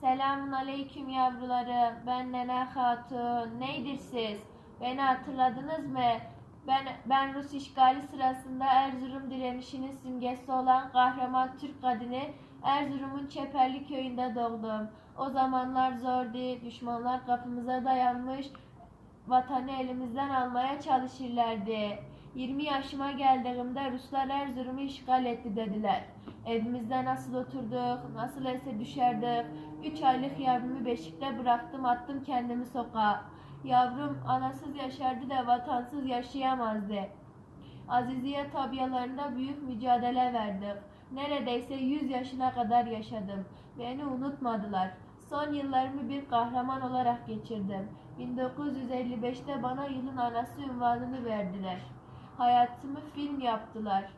Selamun aleyküm yavrularım. Ben Nene Hatun. Neydir siz? Beni hatırladınız mı? Ben, ben Rus işgali sırasında Erzurum direnişinin simgesi olan kahraman Türk kadını Erzurum'un Çeperli köyünde doğdum. O zamanlar zordu. Düşmanlar kapımıza dayanmış. Vatanı elimizden almaya çalışırlardı. 20 yaşıma geldiğimde Ruslar Erzurum'u işgal etti dediler. Evimizde nasıl oturduk, nasıl ese düşerdik. Üç aylık yavrumu beşikte bıraktım attım kendimi sokağa. Yavrum anasız yaşardı da vatansız yaşayamazdı. Aziziye tabiyalarında büyük mücadele verdik. Neredeyse 100 yaşına kadar yaşadım. Beni unutmadılar. Son yıllarımı bir kahraman olarak geçirdim. 1955'te bana yılın anası unvanını verdiler. Hayatımı film yaptılar.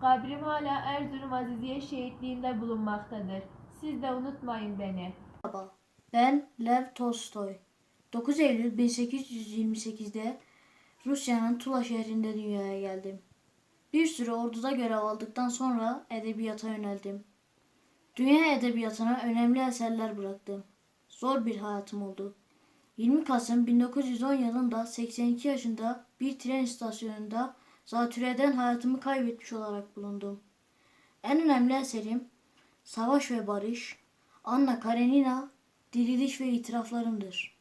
Kabrim hala Erzurum Aziziye şehitliğinde bulunmaktadır. Siz de unutmayın beni. Merhaba, ben Lev Tolstoy. 9 Eylül 1828'de Rusya'nın Tula şehrinde dünyaya geldim. Bir süre orduda görev aldıktan sonra edebiyata yöneldim. Dünya edebiyatına önemli eserler bıraktım. Zor bir hayatım oldu. 20 Kasım 1910 yılında 82 yaşında bir tren istasyonunda zatürreden hayatımı kaybetmiş olarak bulundum. En önemli eserim Savaş ve Barış, Anna Karenina, Diriliş ve itiraflarımdır.